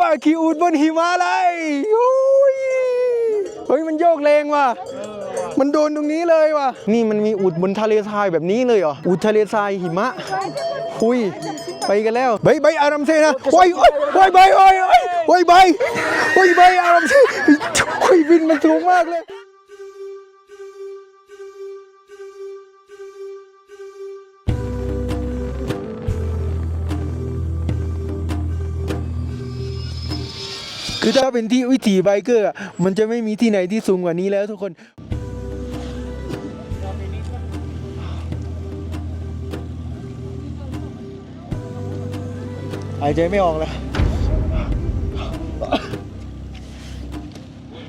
ว่ะขี่อูดบนหิมาลัยโอ้ยเฮ้ยมันโยกแรงว่ะมันโดนตรงนี้เลยว่ะ นี่มันมีอูดบนทะเลทรายแบบนี้เลยเหรอ อูดทะเลทรายหิมะคุย ไปกันแล้วใบใบอารัมเซนะโอ้ยโอ้ยโอ้ยใบโอ้ยโอ้ยใบโอ้ยใบอารัมเซโอ้ยบินมันสูงมากเลย คือถ้าเป็นที่วิถีไบเกอร์อะมันจะไม่มีที่ไหนที่สูงกว่านี้แล้วทุกคน หายใจไม่ออกแล้ว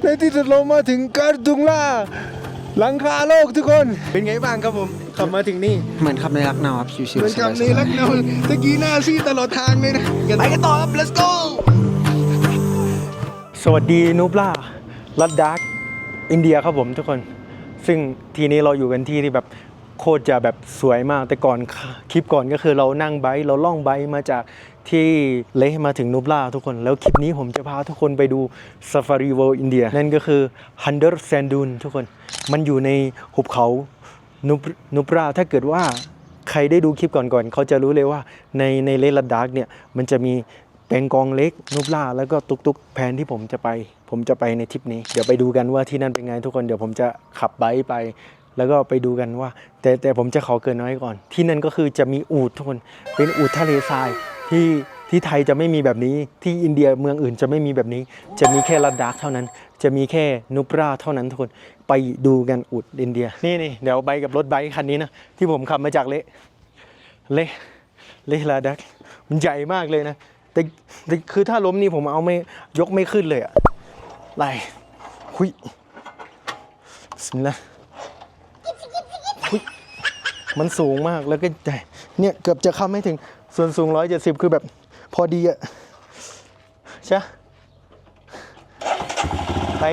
ในที่สุดเรามาถึงการดุงล่า หลังคาโลกทุกคน เป็นไงบ้างครับผมขับมาถึงนี่เหมือนขับในรักเนาครับชิวๆเหมือนกับในลักเนาตะกี้หน้าซีดตลอดทางเลยนะ ไปกันต่อครับ let's go สวัสดีนุบล่าลัดดาร์กอินเดียครับผมทุกคน ซึ่งทีนี้เราอยู่กันที่ที่แบบโคตรจะแบบสวยมาก แต่ก่อนคลิปก่อนก็คือเรานั่งไบค์เราล่องไบค์มาจากที่เลห์มาถึงนุบล่าทุกคน แล้วคลิปนี้ผมจะพาทุกคนไปดู Safari World India นั่นก็คือ Hunter Sandun ทุกคน มันอยู่ในหุบเขานุบนุบราถ้าเกิดว่าใครได้ดูคลิปก่อนๆเขาจะรู้เลยว่าในในเลลัดดาร์กเนี่ยมันจะมี แปงกองเล็กนุบล่าแล้วก็ตุกตุกแผนที่ผมจะไป ผมจะไปในทริปนี้ เดี๋ยวไปดูกันว่าที่นั่นเป็นไงทุกคนเดี๋ยวผมจะขับไบค์ไป แล้วก็ไปดูกันว่า แต่แต่ผมจะขอเกินน้อยก่อน ที่นั่นก็คือจะมีอูฐทุกคนเป็นอูฐทะเลทรายที่ที่ไทยจะไม่มีแบบนี้ที่อินเดียเมืองอื่นจะไม่มีแบบนี้ จะมีแค่ลัดดาร์กเท่านั้น จะมีแค่นุบราเท่านั้นทุกคนไปดูกันอูฐอินเดีย นี่นี่เดี๋ยวไปกับรถไบค์คันนี้นะที่ผมขับมาจากเละเละเละลาดักมันใหญ่มากเลยนะ แต่แต่คือถ้าล้มนี่ผมเอาไม่ยกไม่ขึ้นเลยอะไหลหุยสินะหุยมันสูงมากแล้วก็ใหญ่เนี่ยเกือบจะเข้าไม่ถึงส่วนสูง 170 คือแบบพอดีอะใช่ไป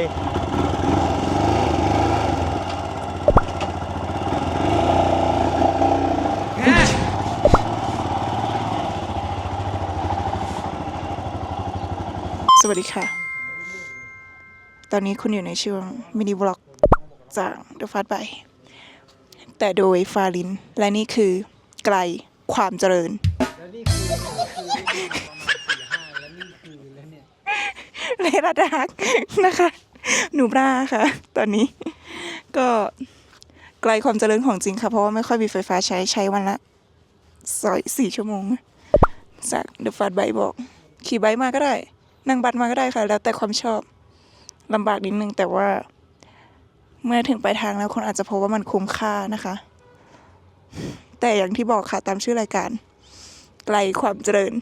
วัสดีค่ะ ตอนนี้คุณอยู่ในช่วงมินิบล็อกจาก The Fast By แต่โดยฟาลิน และนี่คือไกลความเจริญเลระดักนะคะ หนูบราค่ะ ตอนนี้ ก็ไกลความเจริญของจริงค่ะ เพราะว่าไม่ค่อยมีไฟฟ้าใช้ใช้วันละสอยสี่ชั่วโมง จาก The Fast By บอก ขี่ไบมาก็ได้ นั่งบัสมาก็ได้ค่ะ แล้วแต่ความชอบลำบากนิดนึง แต่ว่า เมื่อถึงปลายทางแล้วคนอาจจะพบว่ามันคุ้มค่านะคะ แต่อย่างที่บอกค่ะตามชื่อรายการ ไกลความเจริญ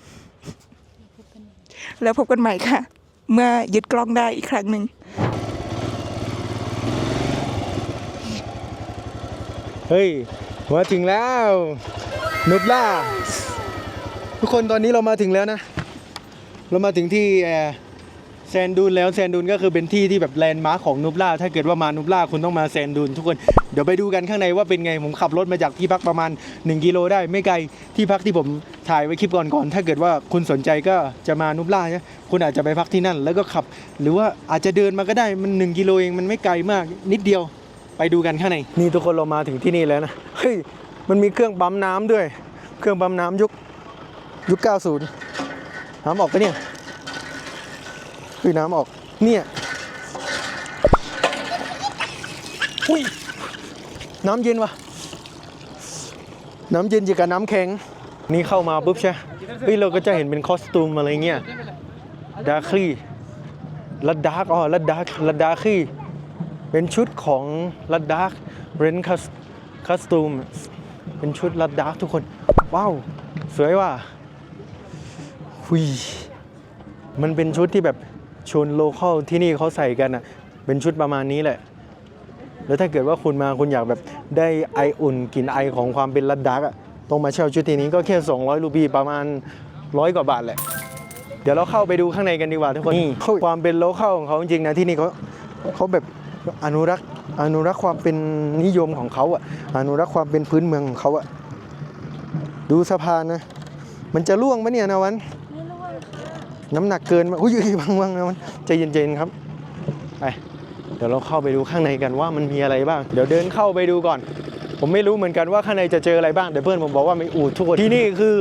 แล้วพบกันใหม่ค่ะ เมื่อยึดกล้องได้อีกครั้งหนึ่งเฮ้ย มาถึงแล้วนุบล่า ทุกคนตอนนี้เรามาถึงแล้วนะ เรามาถึงที่เอ่อแซนดูนแล้วแซนดูนก็คือเป็นที่ที่แบบแลนด์มาร์คของนุบล่าถ้าเกิดว่ามานุบล่าคุณต้องมาแซนดูนทุกคนเดี๋ยวไปดูกันข้างในว่าเป็นไงผมขับรถมาจากที่พักประมาณ 1 กิโลได้ไม่ไกลที่พักที่ผมถ่ายไว้คลิปก่อนๆถ้าเกิดว่าคุณสนใจก็จะมานุบล่านี่ยคุณอาจจะไปพักที่นั่น แล้วก็ขับ หรือว่าอาจจะเดินมาก็ได้มัน 1 กิโลเองมันไม่ไกลมากนิดเดียวไปดูกันข้างในนี่ทุกคนเรามาถึงที่นี่แล้วนะเฮ้ยมันมีเครื่องปั๊มน้ำด้วย เครื่องปั๊มน้ำยุคยุค 90 น้ำออกปะเนี่ยเฮ้ยน้ำออก เนี่ยอุ้ยน้ำเย็นวะน้ำเย็นจีกับน้ำแข็ง นี่เข้ามาปุ๊บใช่เฮ้ยเราก็จะเห็นเป็นคอสตูมอะไรเงี้ยดาร์คลีลัดดาร์กอ๋อลัดดาร์กลัดดาร์คีเป็นชุดของลัดดาร์กเรนคัสคัสตูมเป็นชุดลัดดาร์กทุกคน ว้าว สวยว่ะ หุยมันเป็นชุดที่แบบชนโลเคอลที่นี่เขาใส่กันอะ เป็นชุดประมาณนี้แหละ แล้วถ้าเกิดว่าคุณมาคุณอยากแบบได้ไออุ่นกลิ่นไอของความเป็นลัดดาร์กอะต้องมาเช่าชุดที่นี้ก็แค่ 200 รูปีประมาณร้อยกว่าบาทแหละ เดี๋ยวเราเข้าไปดูข้างในกันดีกว่าทุกคนนี่ความเป็นโลเคอลของเขาจริงๆนะที่นี่เขาเขาแบบอนุรักษ์อนุรักษ์ความเป็นนิยมของเขาอะอนุรักษ์ความเป็นพื้นเมืองของเขาอะดูสะพานนะ มันจะล่วงปะเนี่ยนะวัน น้ำหนักเกินมาอุ้ยอุ้ยบังบังนะมันใจเย็นๆครับไปเดี๋ยวเราเข้าไปดูข้างในกันว่ามันมีอะไรบ้าง เดี๋ยวเดินเข้าไปดูก่อน ผมไม่รู้เหมือนกันว่าข้างในจะเจออะไรบ้างแต่เพื่อนผมบอกว่ามีอูดทุกคนที่นี่คือ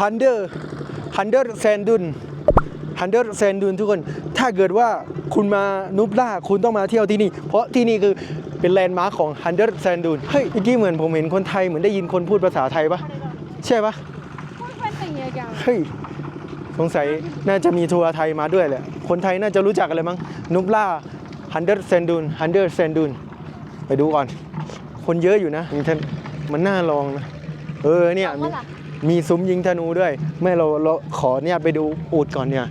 ฮันเดอร์ฮันเดอร์แซนดุนฮันเดอร์แซนดุนทุกคน ถ้าเกิดว่าคุณมานุบล่าคุณต้องมาเที่ยวที่นี่ เพราะที่นี่คือเป็นแลนด์มาร์คของฮันเดอร์แซนดุนเฮ้ยเมื่อกี้เหมือนผมเห็นคนไทยเหมือนได้ยินคนพูดภาษาไทยปะใช่ปะเฮ้ย สงสัยน่าจะมีทัวร์ไทยมาด้วยแหละ คนไทยน่าจะรู้จักกันเลยมั้งนุบล่าฮันเดอร์เซนดูนฮันเดอร์เซนดูนไปดูก่อน คนเยอะอยู่นะมันมันน่าลองนะ เออเนี่ยมีมีซุ้มยิงธนูด้วยไม่เราเราขอเนี่ยไปดูอูดก่อนเนี่ย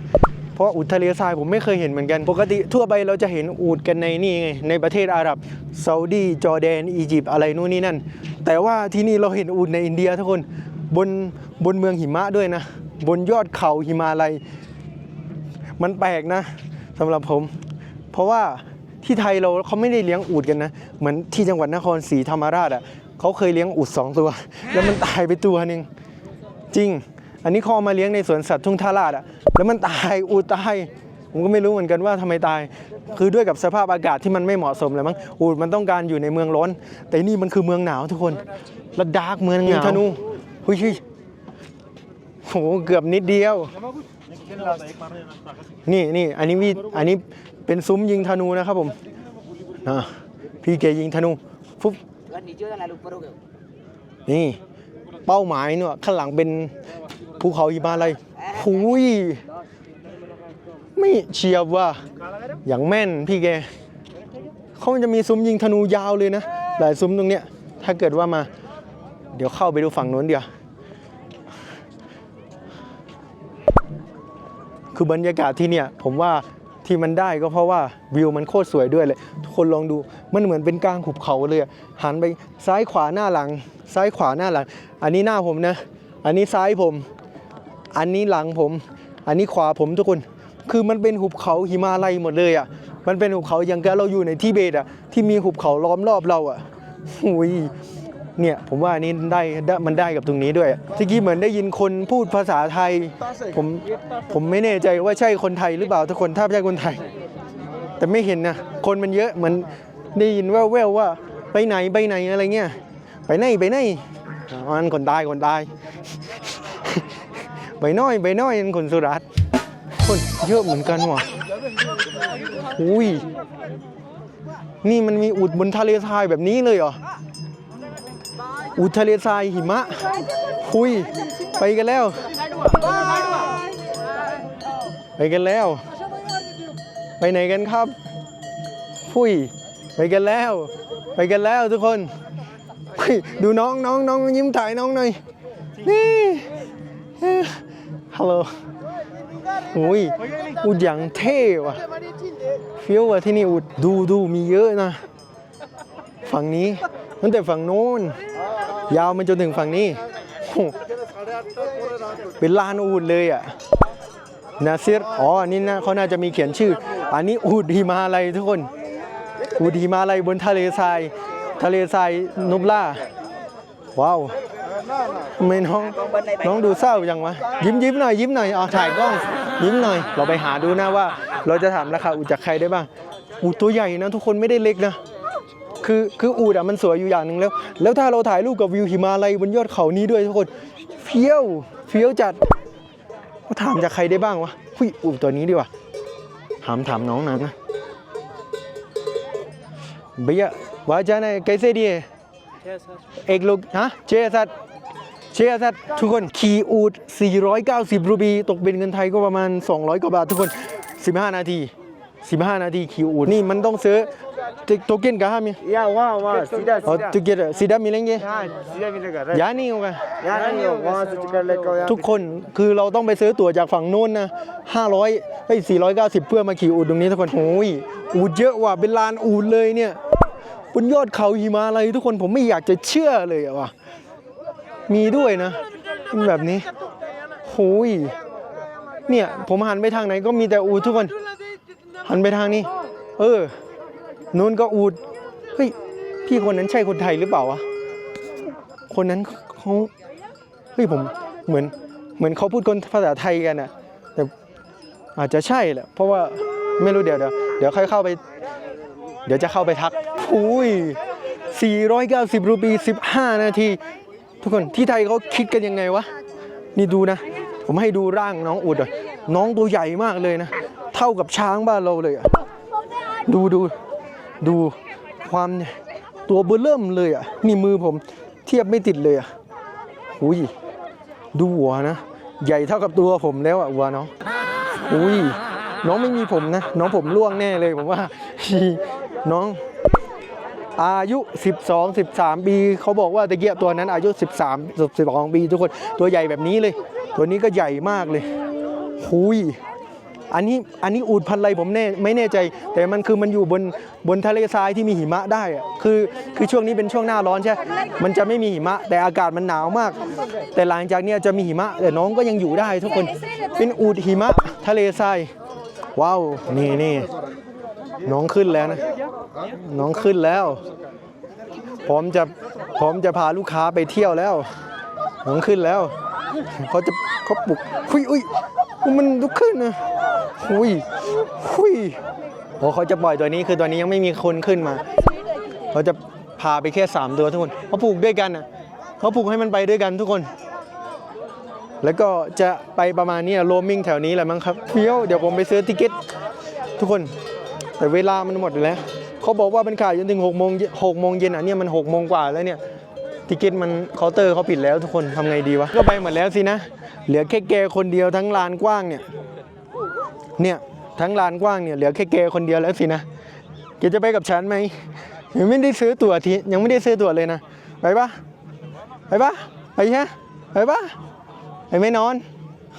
เพราะอูดทะเลทรายผมไม่เคยเห็นเหมือนกัน ปกติทั่วไปเราจะเห็นอูดกันในนี่ไงในประเทศอาหรับซาอุดีจอร์แดน อียิปต์อะไรนู่นนี่นั่น แต่ว่าที่นี่เราเห็นอูดในอินเดียทุกคนบนบนเมืองหิมะด้วยนะ บนยอดเขาหิมาลัย มันแปลกนะสำหรับผม เพราะว่าที่ไทยเราเขาไม่ได้เลี้ยงอูดกันนะ เหมือนที่จังหวัดนครศรีธรรมราชอะเขาเคยเลี้ยงอูดสองตัว แล้วมันตายไปตัวหนึ่งจริง อันนี้เขาเอามาเลี้ยงในสวนสัตว์ทุ่งท่าลาดอะแล้วมันตายอูดตายผมก็ไม่รู้เหมือนกันว่าทำไมตาย คือด้วยกับสภาพอากาศที่มันไม่เหมาะสมเลยมั้ง อูดมันต้องการอยู่ในเมืองร้อน แต่นี่มันคือเมืองหนาวทุกคนแล้วดาร์กเมืองหนาวธนูหุยหุย โหเกือบนิดเดียว นี่นี่อันนี้วิอันนี้เป็นซุ้มยิงธนูนะครับผมนะพี่เกยิงธนูฟุ๊บนี่ เป้าหมายเนอะข้างหลังเป็นภูเขาหิมาลัยหุยไม่เฉียบว่ะอย่างแม่นพี่แกเขาจะมีซุ้มยิงธนูยาวเลยนะ หลายซุ้มตรงเนี้ย ถ้าเกิดว่ามา เดี๋ยวเข้าไปดูฝั่งโน้นเดียว คือบรรยากาศที่เนี่ยผมว่าที่มันได้ก็เพราะว่าวิวมันโคตรสวยด้วยเลย ทุกคนลองดูมันเหมือนเป็นกลางหุบเขาเลยหันไปซ้ายขวาหน้าหลัง ซ้ายขวาหน้าหลัง อันนี้หน้าผมนะ อันนี้ซ้ายผม อันนี้หลังผม อันนี้ขวาผมทุกคน คือมันเป็นหุบเขาหิมาลัยหมดเลยอะมันเป็นหุบเขาอย่างกับเราอยู่ในทิเบตอะที่มีหุบเขาล้อมรอบเราอะหุย เนี่ยผมว่าอันนี้ได้ได้มันได้กับตรงนี้ด้วยที่กี้เหมือนได้ยินคนพูดภาษาไทย ผมผมไม่แน่ใจว่าใช่คนไทยหรือเปล่าทุกคนถ้าไม่ใช่คนไทย แต่ไม่เห็นนะคนมันเยอะเหมือนได้ยินแว่วๆว่าไปไหนไปไหนอะไรเงี้ยไปไหนไปไหนอันคนตายคนตายไปน้อยไปน้อยอันคนสุรัตคนเยอะเหมือนกันว่ะอุ้ยนี่มันมีอุดบนทะเลทรายแบบนี้เลยเหรอ อุทะเลทรายหิมะหุย ไปกันแล้ว ไปกันแล้ว ไปไหนกันครับพุยไปกันแล้ว ไปกันแล้วทุกคนดูน้องน้องน้องยิ้มถ่ายน้องหน่อยนี่ฮัลโหลอุ้ยอุดอย่างเท่ว่ะเฟี้ยวว่ะที่นี่อุดดูดูมีเยอะนะ ฝั่งนี้ตั้งแต่ฝั่งโน้น ยาวมาจนถึงฝั่งนี้ เป็นลานอูดเลยอะนาซิรอ๋ออันนี้นะเขาน่าจะมีเขียนชื่อ อันนี้อูดหิมาลัยทุกคน อูดหิมาลัยบนทะเลทราย ทะเลทรายนุบล่า ว้าวไม่น้องน้องดูเศร้าจังวะ ยิ้มยิ้มหน่อยยิ้มหน่อยเอาถ่ายกล้อง ยิ้มหน่อย เราไปหาดูนะว่า เราจะถามราคาอูดจากใครได้บ้างอูดตัวใหญ่นะทุกคนไม่ได้เล็กนะ คือคืออูดอะมันสวยอยู่อย่างหนึ่งแล้ว แล้วถ้าเราถ่ายรูปกับวิวหิมาลัยบนยอดเขานี้ด้วยทุกคนเฟี้ยวเฟี้ยวจัดถามจากใครได้บ้างวะหุยอูตัวนี้ดีกว่าถามถามน้องนั้นะเบียว่าจะไหนไกเซดีเอกลูกฮะเชสัตเชียสัตทุกคนขี่อูด 490 รูปีตกเป็นเงินไทยก็ประมาณ 200 กว่าบาททุกคน 15 นาที 15 นาทีขี่อูดนี่มันต้องซื้อ โตเก้นกับห้ามี या वहाँ वहाँ सीधा อ๋อ सीधा ตุเกตसीधा मिलेंगे हाँ सीधा मिलेगा राइट ยานี่होगा यहाँ नहीं हो वहाँ से टिकट लेकर यहाँ ทุกคนคือเราต้องไปซื้อตั๋วจากฝั่งโน้นนะ 500เฮ้ย490 เพื่อมาขี่อูดตรงนี้ทุกคนโอ้ยอูดเยอะว่ะเป็นลานอูดเลยเนี่ยบนยอดเขาหิมาลัยทุกคนผมไม่อยากจะเชื่อเลยอะว่ะมีด้วยนะเป็นแบบนี้โอ้ยเนี่ยผมหันไปทางไหนก็มีแต่อูดทุกคน หันไปทางนี้ เออ นู้นก็อูดเฮ้ยพี่คนนั้นใช่คนไทยหรือเปล่าวะคนนั้นเขาเฮ้ยผมเหมือนเหมือนเขาพูดคนภาษาไทยกันอะแต่อาจจะใช่แหละเพราะว่าไม่รู้เดี๋ยวเดี๋ยวเดี๋ยวค่อยเข้าไป เดี๋ยวจะเข้าไปทักอุ้ย490 รูปี 15 นาที ทุกคนที่ไทยเขาคิดกันยังไงวะ นี่ดูนะ ผมให้ดูร่างน้องอุดอะน้องตัวใหญ่มากเลยนะ เท่ากับช้างบ้านเราเลยอะดูดู ดูความเนี่ยตัวเบอร์เริ่มเลยอะนี่มือผมเทียบไม่ติดเลยอะอุ้ยดูหัวนะ ใหญ่เท่ากับตัวผมแล้วอะหัวน้องอุ้ยน้องไม่มีผมนะ น้องผมร่วงแน่เลยผมว่า น้อง อายุ 12 13 ปีเขาบอกว่าตะเกียบตัวนั้นอายุ 13 12ปีทุกคนตัวใหญ่แบบนี้เลย ตัวนี้ก็ใหญ่มากเลยหุย อันนี้อันนี้อูดพันธุ์อะไรผมแน่ไม่แน่ใจ แต่มันคือมันอยู่บนบนทะเลทรายที่มีหิมะได้อะคือคือช่วงนี้เป็นช่วงหน้าร้อนใช่ มันจะไม่มีหิมะ แต่อากาศมันหนาวมาก แต่หลังจากเนี้ยจะมีหิมะ แต่น้องก็ยังอยู่ได้ทุกคนเป็นอูดหิมะทะเลทรายว้าวนี่นี่น้องขึ้นแล้วนะ น้องขึ้นแล้ว พร้อมจะพร้อมจะพาลูกค้าไปเที่ยวแล้ว น้องขึ้นแล้ว เขาจะเขาปลุกหุยอุ้ยมันลุกขึ้นนะหุยหุยโอ้เขาจะปล่อยตัวนี้คือตัวนี้ยังไม่มีคนขึ้นมา เขาจะพาไปแค่สามตัวทุกคนเขาปลูกด้วยกันนะเขาปลูกให้มันไปด้วยกันทุกคน แล้วก็จะไปประมาณนี้โรมิงแถวนี้แหละมั้งครับเฟี้ยวเดี๋ยวผมไปซื้อติเก็ตทุกคน แต่เวลามันหมดแล้วเขาบอกว่ามันขายจนถึง6โมง6โมงเย็นอะเนี่ยมัน6โมงกว่าแล้วเนี่ย ติเกตมันเคาน์เตอร์เขาปิดแล้วทุกคนทำไงดีวะ ก็ไปหมดแล้วสินะ เหลือแค่แกคนเดียวทั้งลานกว้างเนี่ย เนี่ยทั้งลานกว้างเนี่ยเหลือแค่แกคนเดียวแล้วสินะแกจะไปกับฉันไหมยังไม่ได้ซื้อตั๋วทียังไม่ได้ซื้อตั๋วเลยนะ ไปปะไปปะไปใช่ไปปะไปไม่นอน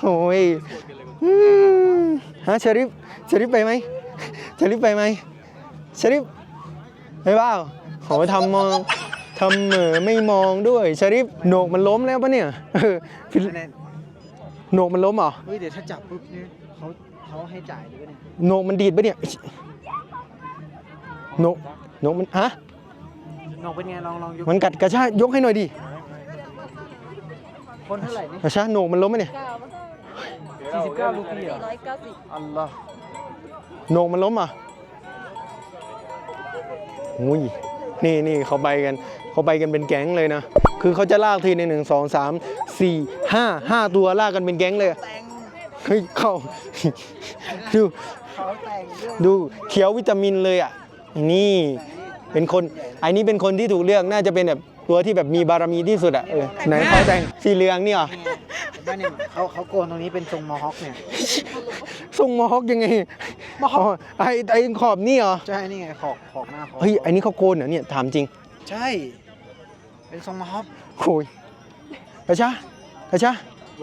โอ้ยฮะเชอริฟเชอริฟไปไหมเชอริฟไปไหมชริฟไม่เปล่าขอทำมอง ทำเหม่อไม่มองด้วยชริฟโหนกมันล้มแล้วปะเนี่ยเออฟิลโหนกมันล้มเหรอเฮ้ยเดี๋ยวถ้าจับปุ๊บเนี่ยเขาเขาให้จ่ายด้วยเนี่ยโหนกมันดีดปะเนี่ยโหนกโหนกมันฮะน้องเป็นไงลองลองยกมันกัดกระชากยกให้หน่อยดิคนเท่าไหร่นี่กระชากโหนกมันล้มปะเนี่ย49ลูกพี่เหรออัลลอฮ์โหนกมันล้มเหรอะอุ้ยนี่นี่เขาไปกัน เขาไปกันเป็นแก๊งเลยนะ คือเขาจะลากทีหนึ่งหนึ่งสองสามสี่ห้าห้าตัวลากกันเป็นแก๊งเลยอะเฮ้ยเข้าดูเขาแต่งด้วยดูเขียววิตามินเลยอะ นี่เป็นคนไอ้นี่เป็นคนที่ถูกเลือกน่าจะเป็นแบบตัวที่แบบมีบารมีที่สุดอะเออไหนเขาแต่งสีเหลืองนี่เหรอบ้านเนี่ยเขาเขาโกนตรงนี้เป็นทรงมอฮอคเนี่ยทรงมอฮอกยังไงมอฮอกไอ้ไอ้ขอบนี่เหรอใช่นี่ไงขอกขอกหน้าขอกเฮ้ยไอ้นี่เขาโกนเหรอเนี่ยถามจริง ใช่ เป็นทรงมอฮอคโอ้ยอาชาอาชา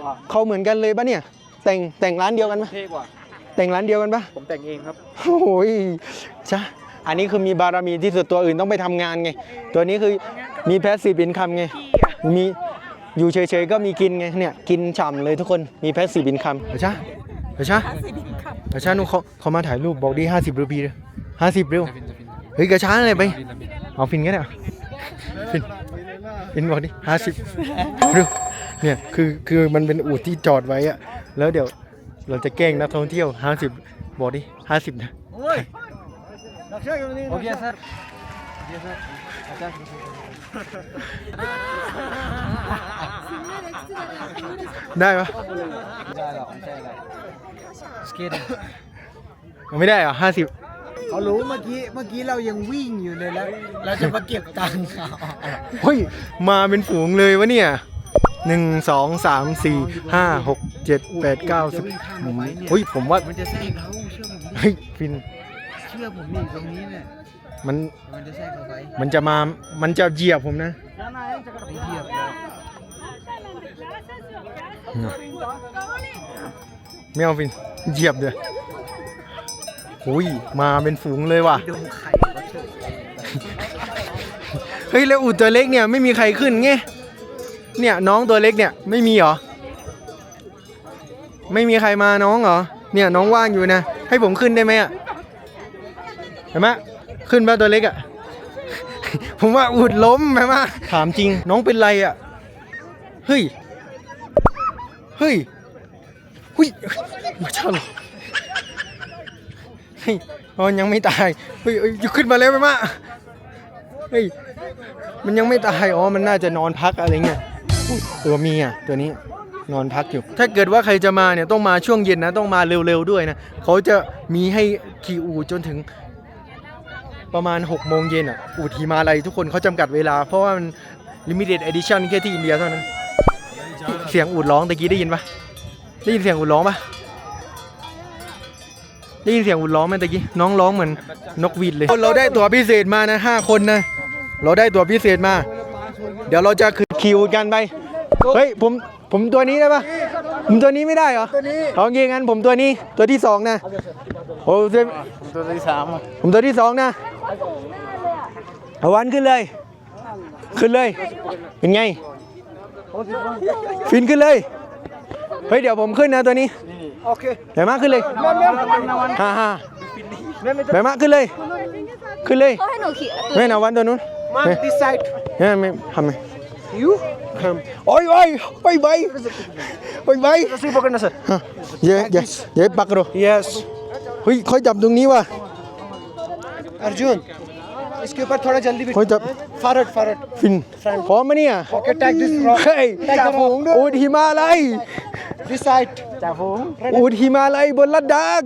ว้าเขาเหมือนกันเลยปะเนี่ย แต่งแต่งร้านเดียวกันปะเท่กว่า แต่งร้านเดียวกันปะผมแต่งเองครับ โอ้ยชาอันนี้คือมีบารมีที่สุดตัวอื่นต้องไปทำงานไง ตัวนี้คือมีแพสซีฟอินคัมไง มีอยู่เฉยๆก็มีกินไงเนี่ยกินฉ่ำเลยทุกคนมีแพสซีฟอินคัมอาชาอาชาอาชานุเขาเขามาถ่ายรูปบอกดี50รูปีเลยห้าสิบเร็วเฮ้ยกระช้าอะไรไปเอาฟินกันเนี่ยฟินฟิ นบอกดิห้าสิบเร็วเนี่ยคือคือมันเป็นอู่ที่จอดไว้อะแล้วเดี๋ยวเราจะแกล้งนักท่องเที่ยวห้าสิบบอกดิห้าสิบนะโอเคส r โอเคส r อาจารย์ได้ปะไม่ได้หรอกไม่ใช่อะไรสเก็ตไม่ได้เหรอห้าสิบ เขารู้เมื่อกี้เมื่อกี้เรายังวิ่งอยู่เลยแล้ว เราจะมาเก็บตังค์เขาเฮ้ย มาเป็นฝูงเลยวะเนี่ยหนึ่งสองสามสี่ห้าหกเจ็ดแปดเก้าสิบผมเฮ้ยผมว่ามันจะแทรกเราเชื่อผมดิเฮ้ยฟินเชื่อผมนี่ตรงนี้เนี่ยมันมันจะแทรกเราไปมันจะมามันจะเหยียบผมนะไม่เทียบเลยไม่เอาฟินเหยียบเลย หุยมาเป็นฝูงเลยว่ะ ดมไข่ก็เถอะเฮ้ยแล้วอูดตัวเล็กเนี่ยไม่มีใครขึ้นไงเนี่ยน้องตัวเล็กเนี่ยไม่มีเหรอ ไม่มีใครมาน้องเหรอ เนี่ยน้องว่างอยู่นะ ให้ผมขึ้นได้ไหมอะ เห็นไหมขึ้นมาตัวเล็กอะ ผมว่าอูดล้มไหมมาถามจริง น้องเป็นไรอะ เฮ้ย เฮ้ยหุ้ยมาชา ฮ้ยอ๋อยังไม่ตายเฮ้ยเฮ้ยขึ้นมาแล้วไปมาเฮ้ยมันยังไม่ตายอ๋อมันน่าจะนอนพักอะไรเงี้ยตัวเมียตัวนี้นอนพักอยู่ ถ้าเกิดว่าใครจะมาเนี่ยต้องมาช่วงเย็นนะต้องมาเร็วๆด้วยนะเขาจะมีให้ขี่อูจนถึงประมาณ6โมงเย็นอะอูดหิมาลัยทุกคนเขาจำกัดเวลา เพราะว่ามัน limited edition แค่ที่อินเดียเท่านั้น เสียงอูดร้องตะกี้ได้ยินปะได้ยินเสียงอูดร้องปะ ได้ยินเสียงอูดร้องไหมตะกี้น้องร้องเหมือนนกหวีดเลย เราได้ตั๋วพิเศษมานะห้าคนนะ เราได้ตั๋วพิเศษมา เดี๋ยวเราจะขึ้นคิวกันไป เฮ้ยผมผมตัวนี้ได้ปะผมตัวนี้ไม่ได้เหรอตัวนี้เอางี้งั้นผมตัวนี้ตัวที่สองนะโอ้ตัวตัวที่สามอะผมตัวที่สองนะเอาวันขึ้นเลย ขึ้นเลย เป็นไง ฟินขึ้นเลย เฮ้ยเดี๋ยวผมขึ้นนะตัวนี้ โอเค เดี๋ยวมาขึ้นเลยฮ่าฮ่าเดี๋ยวมาขึ้นเลย ขึ้นเลย เขาให้หนูขี่ ไม่นะวันตัวนู้น มัน this side เนี่ยไม่ทำไม you โอ้ยโอ้ยโอ้ยใบโอ้ยใบ रस्सी पकड़ना सर ฮะเย่เย่เย่ปักโร यस เฮ้ยค่อยจับตรงนี้ว่ะ अर्जुन इसके ऊपर थोड़ा जल्दी भी ค่อยจับ forward forward ฟินพร้อมไหมเนี่ย okay tag this rock เฮ้ยอูดหิ จ่าฝูงอูดหิมาลัยบนลัดดาก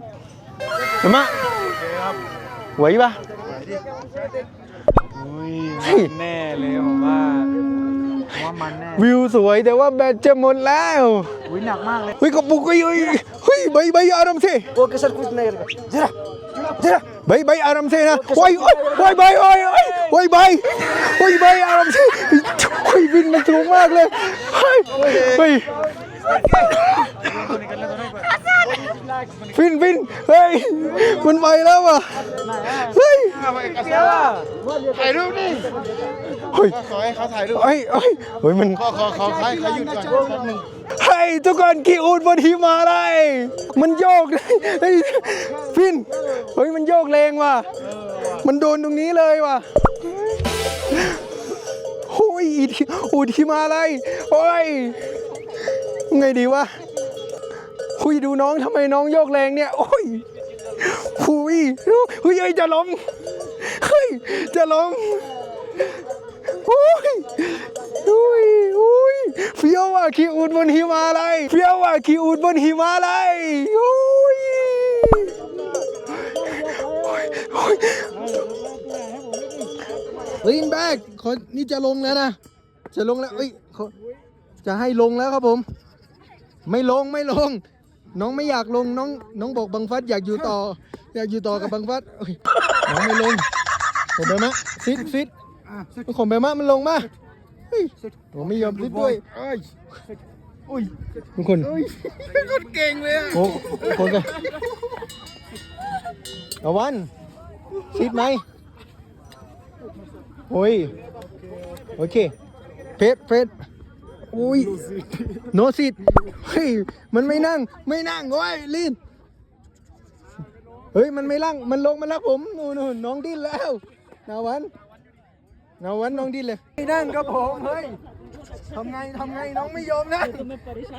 เห็นไหมไหวปะอุ้ยแน่เลยผมว่าว่ามันแน่วิวสวยแต่ว่าแบตจะหมดแล้วอุ้ยหนักมากเลยเฮ้ยกระปุกเฮ้ยเฮ้ยใบใบอารมณ์สิโอ้กษัตริย์คุณเนยเจระเจระใบใบอารมณ์สินะโอ้ยโอ้ยโอ้ยใบโอ้ยโอ้ยโอ้ยใบโอ้ยใบอารมณ์สิโอ้ยบินมันสูงมากเลยเฮ้ยเฮ้ย ฟินฟินเฮ้ยมันไปแล้วอะเฮ้ยถ่ายรูปนี่เฮ้ยขอให้เขาถ่ายรูปเฮ้ยเฮ้ยเฮ้ยมันขอขอขอใครเขาหยุดก่อนแป๊บนึงเฮ้ยทุกคนขี่อูดบนหิมาลัยมันโยกเลยเฮ้ยฟินเฮ้ยมันโยกแรงว่ะมันโดนตรงนี้เลยว่ะโอ้ยอูดหิมาลัยโอ้ย ไงดีวะคุยดูน้องทำไมน้องโยกแรงเนี่ย โอ้ยคุยเฮ้ยเฮ้ยจะล้มเฮ้ยจะล้มโอ้ยอุ้ยอุ้ยเฟี้ยวอะขี่อูดบนหิมาลัยเฟี้ยวอะขี่อูดบนหิมาลัยอุ้ยโอ้ยโอ้ยลีนแบกคนนี่จะลงแล้วนะ จะลงแล้วเอ้ย จะให้ลงแล้วครับผม ไม่ลงไม่ลง น้องไม่อยากลงน้อง น้องบอกบังฟัดอยากอยู่ต่อ อยากอยู่ต่อกับบังฟัดเอ้ยน้องไม่ลงผมไปมะซิดซิดผมไปมะมันลงมาเฮ้ยผมไม่ยอมซิดด้วยเอ้ยอุ้ยทุกคนคนเก่งเลยอะโอ้คนกันเอาวันซิดไหมโอ้ยโอเคเพชรเพชร อุ้ยโนซิดเฮ้ยมันไม่นั่งไม่นั่งโอ้ยลีนเฮ้ยมันไม่ลั่งมันลงมาแล้วผมนู่นนู่นน้องดิ้นแล้วนาวันนาวันน้องดิ้นเลยไม่นั่งครับผมเฮ้ยทำไงทำไงน้องไม่ยอมนะ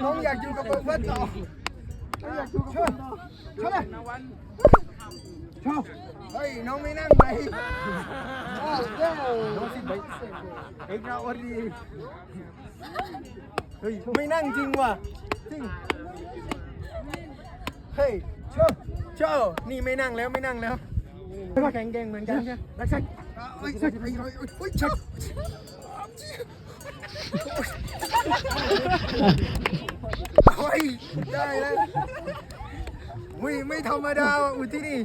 น้องอยากอยู่กับเบิร์ดเบิร์ดต่อเฮ้ยน้องไม่นั่งไปอ้าวเจ้าน้องสิไป เอกซ์วอรีเฮ้ย ไม่นั่งจริงว่ะจริงเฮ้ยโชว์โชว์นี่ไม่นั่งแล้วไม่นั่งแล้วแข่งแกงเหมือนกันใช่ไหมรักชักเฮ้ยเฮ้ยเฮ้ยเฮ้ยเฮ้ยชักเฮ้ยได้แล้วอุ้ยไม่ธรรมดาอุที่นี่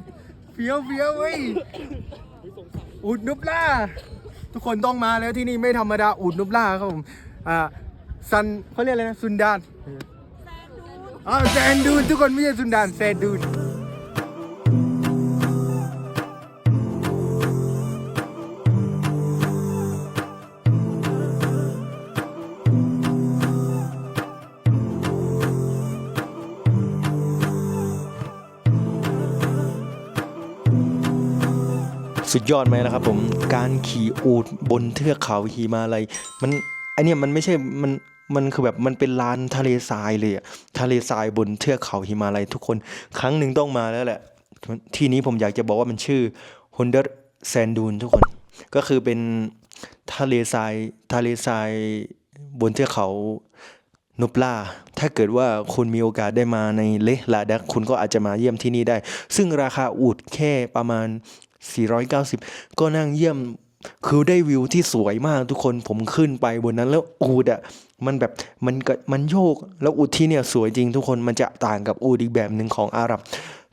เฟี้ยวเฟี้ยวเว้ย อูดนุบล่า ทุกคนต้องมาแล้วที่นี่ไม่ธรรมดาอูดนุบล่าครับผมอ่าซันเขาเรียกอะไรนะซุนดานอ่าแซนดูนทุกคนไม่ใช่ซุนดานแซนดูน สุดยอดไหมล่ะครับผมการขี่อูดบนเทือกเขาหิมาลัยมันไอเนี้ยมันไม่ใช่มันมันคือแบบมันเป็นลานทะเลทรายเลยอะทะเลทรายบนเทือกเขาหิมาลัยทุกคนครั้งหนึ่งต้องมาแล้วแหละ ที่นี้ผมอยากจะบอกว่ามันชื่อฮอนเดอร์แซนดูนทุกคน ก็คือเป็นทะเลทรายทะเลทรายบนเทือกเขานุบลาถ้าเกิดว่าคุณมีโอกาสได้มาในเลห์ลาดักคุณก็อาจจะมาเยี่ยมที่นี่ได้ ซึ่งราคาอูดแค่ประมาณ 490 ก็นั่งเยี่ยมคือได้วิวที่สวยมากทุกคนผมขึ้นไปบนนั้นแล้วอูดอะมันแบบมันก็มันโยกแล้วอูดที่เนี่ยสวยจริงทุกคนมันจะต่างกับอูดอีกแบบหนึ่งของอาหรับ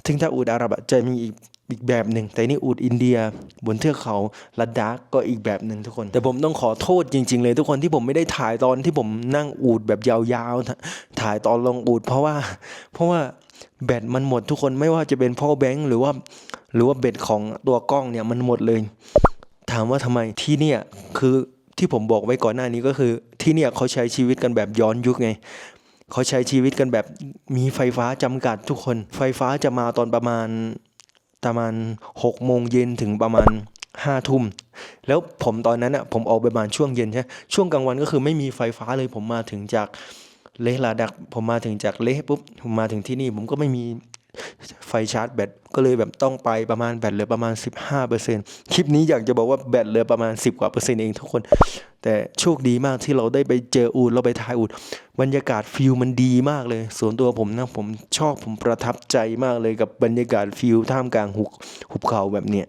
ถึงถ้าอูดอาหรับอะจะมีอีกอีกแบบหนึ่งแต่นี่อูดอินเดียบนเทือกเขาลัดดาร์กก็อีกแบบหนึ่งทุกคน แต่ผมต้องขอโทษจริง ๆ เลยทุกคนที่ผมไม่ได้ถ่ายตอนที่ผมนั่งอูดแบบยาวๆ ถ่ายตอนลงอูดเพราะว่า เพราะว่าแบตมันหมดทุกคนไม่ว่าจะเป็นพ่อแบงค์หรือว่า หรือว่าแบตของตัวกล้องเนี่ยมันหมดเลย ถามว่าทำไมที่เนี่ยคือที่ผมบอกไว้ก่อนหน้านี้ก็คือ ที่เนี่ยเขาใช้ชีวิตกันแบบย้อนยุคไงเขาใช้ชีวิตกันแบบมีไฟฟ้าจำกัดทุกคน ไฟฟ้าจะมาตอนประมาณประมาณหกโมงเย็นถึงประมาณห้าทุ่มแล้วผมตอนนั้นอะผมออกไปประมาณช่วงเย็นใช่ช่วงกลางวันก็คือไม่มีไฟฟ้าเลยผมมาถึงจากเลหลาดักผมมาถึงจากเลหปุ๊บผมมาถึงที่นี่ ผมก็ไม่มี ไฟชาร์จแบตก็เลยแบบต้องไปประมาณแบตเหลือประมาณ 15%คลิปนี้อยากจะบอกว่าแบตเหลือประมาณ 10 กว่าเปอร์เซ็นต์เองทุกคน แต่โชคดีมากที่เราได้ไปเจออูดเราไปถ่ายอูดบรรยากาศฟิลมันดีมากเลย ส่วนตัวผมนะผมชอบผมประทับใจมากเลยกับบรรยากาศฟิลท่ามกลางหุบหุบเขาแบบเนี้ย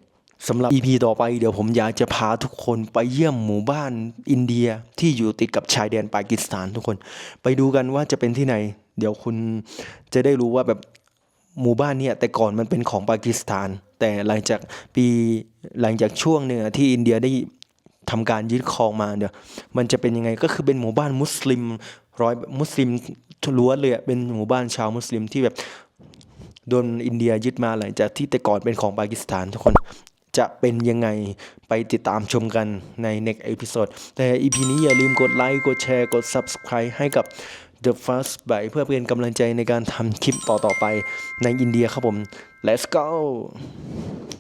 สำหรับ EP ต่อไปเดี๋ยวผมอยากจะพาทุกคนไปเยี่ยมหมู่บ้านอินเดียที่อยู่ติดกับชายแดนปากีสถานทุกคน ไปดูกันว่าจะเป็นที่ไหน เดี๋ยวคุณจะได้รู้ว่าแบบ หมู่บ้านเนี่ยแต่ก่อนมันเป็นของปากีสถาน แต่หลังจากปีหลังจากช่วงหนึ่งที่อินเดียได้ทำการยึดครองมาเนี่ยมันจะเป็นยังไงก็คือเป็นหมู่บ้านมุสลิมร้อยมุสลิมล้วนเลยเป็นหมู่บ้านชาวมุสลิมที่แบบโดนอินเดียยึดมาหลังจากที่แต่ก่อนเป็นของปากีสถานทุกคนจะเป็นยังไงไปติดตามชมกันใน next episode แต่ EP นี้อย่าลืมกดไลค์กดแชร์กด subscribe ให้กับ The First Bite เพื่อเป็นกำลังใจในการทำคลิปต่อๆไปในอินเดียครับผม let's go